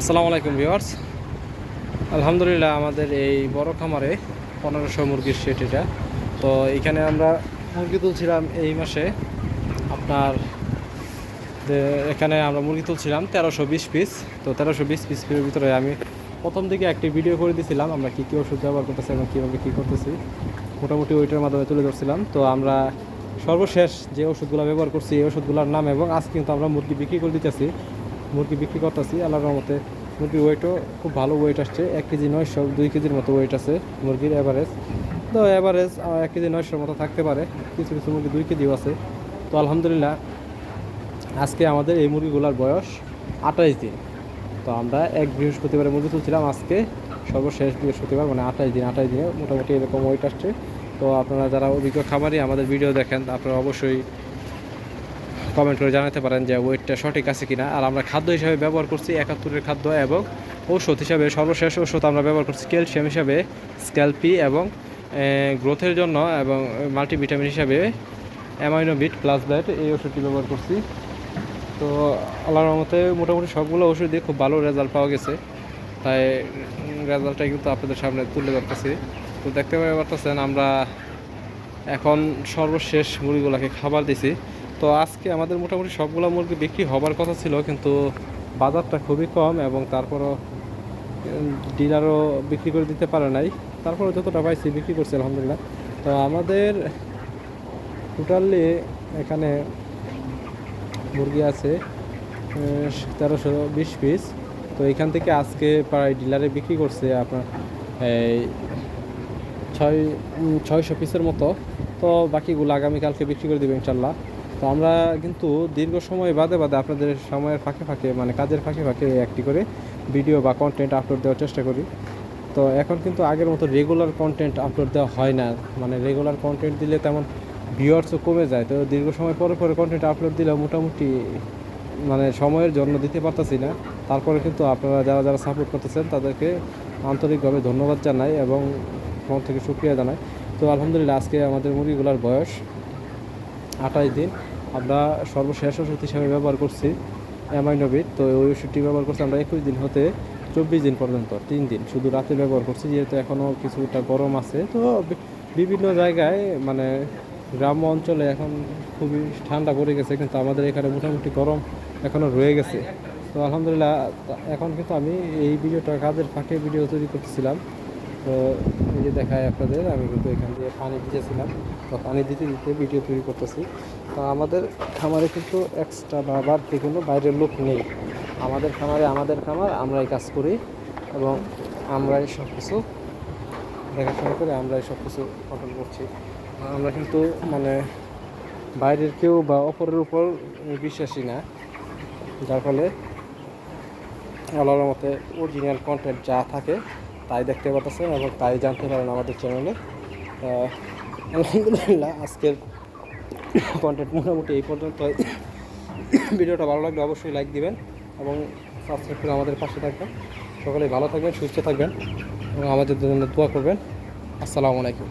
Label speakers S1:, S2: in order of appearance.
S1: আসসালামু আলাইকুম ভিউয়ার্স। আলহামদুলিল্লাহ আমাদের এই বড় খামারে পনেরোশো মুরগির সেট এটা। তো এখানে আমরা মুরগি তুলছিলাম এই মাসে আপনার এখানে আমরা মুরগি তুলছিলাম তেরোশো বিশ পিস তো তেরোশো বিশ পিস পিসের ভিতরে আমি প্রথম দিকে একটি ভিডিও করে দিয়েছিলাম আমরা কী কী ওষুধ ব্যবহার করতেছি এবং কীভাবে কী করতেছি। মোটামুটি ওইটার মাধ্যমে তুলে ধরছিলাম। তো আমরা সর্বশেষ যে ওষুধগুলো ব্যবহার করছি, এই ওষুধগুলোর নাম এবং আজ কিন্তু আমরা মুরগি বিক্রি করে দিতেছি। মুরগি বিক্রি করতেছি, আল্লাহর রহমতে মুরগির ওয়েটও খুব ভালো ওয়েট আসছে। এক কেজি নয়শো, দুই কেজির মতো ওয়েট আছে মুরগির অ্যাভারেজ তো অ্যাভারেজ এক কেজি নয়শোর মতো থাকতে পারে। কিছু কিছু মুরগি দুই কেজিও আছে। তো আলহামদুলিল্লাহ, আজকে আমাদের এই মুরগিগুলোর বয়স আঠাইশ দিন। তো আমরা এক বৃহস্পতিবারে মুরগি তুলছিলাম আজকে, সর্বশেষ বৃহস্পতিবার মানে আঠাইশ দিন, আঠাইশ দিনে মোটামুটি এরকম ওয়েট আসছে। তো আপনারা যারা অভিজ্ঞ খামারি আমাদের ভিডিও দেখেন, আপনারা অবশ্যই কমেন্ট করে জানাতে পারেন যে ওয়েটটা সঠিক আছে কিনা। আর আমরা খাদ্য হিসাবে ব্যবহার করছি একাত্তরের খাদ্য এবং ঔষধ হিসাবে সর্বশেষ ওষুধ আমরা ব্যবহার করছি ক্যালসিয়াম হিসাবে, স্ক্যালপি এবং গ্রোথের জন্য এবং মাল্টিভিটামিন হিসাবে অ্যামাইনোবিট প্লাস ব্লাড এই ওষুধটি ব্যবহার করছি। তো আল্লাহর রহমতে মোটামুটি সবগুলো ওষুধ দিয়ে খুব ভালো রেজাল্ট পাওয়া গেছে। তাই রেজাল্টটা কিন্তু আপনাদের সামনে তুলে ধরতেছি। তো দেখতে পারতেছেন আমরা এখন সর্বশেষ মুরগিগুলোকে খাবার দিছি। তো আজকে আমাদের মোটামুটি সবগুলো মুরগি বিক্রি হবার কথা ছিল, কিন্তু বাজারটা খুবই কম এবং তারপরও ডিলারও বিক্রি করে দিতে পারে নাই। তারপরে যতটা পাইছি বিক্রি করছি, আলহামদুলিল্লাহ। তো আমাদের টোটালি এখানে মুরগি আছে তেরোশো বিশ পিস। তো এখান থেকে আজকে প্রায় ডিলারে বিক্রি করছে আপনার এই ছয় ছয়শো পিসের মতো। তো বাকিগুলো আগামীকালকে বিক্রি করে দেবে, ইনশাল্লাহ। তো আমরা কিন্তু দীর্ঘ সময় বাদে বাদে আপনাদের সময়ের ফাঁকে ফাঁকে মানে কাজের ফাঁকে ফাঁকে একটি করে ভিডিও বা কন্টেন্ট আপলোড দেওয়ার চেষ্টা করি। তো এখন কিন্তু আগের মতো রেগুলার কন্টেন্ট আপলোড দেওয়া হয় না। মানে রেগুলার কন্টেন্ট দিলে তেমন ভিউয়ার্সও কমে যায়। তো দীর্ঘ সময় পরে পরে কন্টেন্ট আপলোড দিলে মোটামুটি মানে সময়ের জন্য দিতে পারতেছি না। তারপরে কিন্তু আপনারা যারা যারা সাপোর্ট করতেছেন, তাদেরকে আন্তরিকভাবে ধন্যবাদ জানাই এবং মন থেকে সুক্রিয়া জানাই। তো আলহামদুলিল্লাহ, আজকে আমাদের মুরগিগুলোর বয়স আঠাশ দিন। আমরা সর্বশেষ ওষুধ হিসাবে ব্যবহার করছি অ্যামাইনোভিট তো ওই ওষুধটি ব্যবহার করছি আমরা একুশ দিন হতে চব্বিশ দিন পর্যন্ত, তিন দিন। শুধু রাতে ব্যবহার করছি, যেহেতু এখনও কিছুটা গরম আছে। তো বিভিন্ন জায়গায় মানে গ্রাম্য অঞ্চলে এখন খুবই ঠান্ডা পড়ে গেছে, কিন্তু আমাদের এখানে মোটামুটি গরম এখনও রয়ে গেছে। তো আলহামদুলিল্লাহ, এখন কিন্তু আমি এই ভিডিওটা কাজের ফাঁকে ভিডিও তৈরি করতেছিলাম। তো এই যে দেখায় আপনাদের, আমি কিন্তু এখান দিয়ে পানি দিতেছিলাম তো পানি দিতে দিতে ভিডিও তৈরি করতেছি। তো আমাদের খামারে কিন্তু এক্সট্রা বা বাড়তি কোনো বাইরের লোক নেই। আমাদের খামারে আমাদের খামার, আমরাই কাজ করি এবং আমরাই সব কিছু দেখাশোনা করে আমরাই সব কিছু কন্ট্রোল করছি। আমরা কিন্তু মানে বাইরের কেউ বা অপরের উপর বিশ্বাসী না। যার ফলে আল্লাহর মতে অরিজিনাল কন্টেন্ট যা থাকে তাই দেখতে পাচ্ছেন এবং তাই জানতে পারেন আমাদের চ্যানেলে আলহামদুলিল্লাহ, আজকের কন্টেন্ট মোটামুটি এই পর্যন্ত। ভিডিওটা ভালো লাগলে অবশ্যই লাইক দিবেন এবং সাবস্ক্রাইব করে আমাদের পাশে থাকবেন। সকলে ভালো থাকবেন, সুস্থ থাকবেন এবং আমাদের জন্য দোয়া করবেন। আসসালামু আলাইকুম।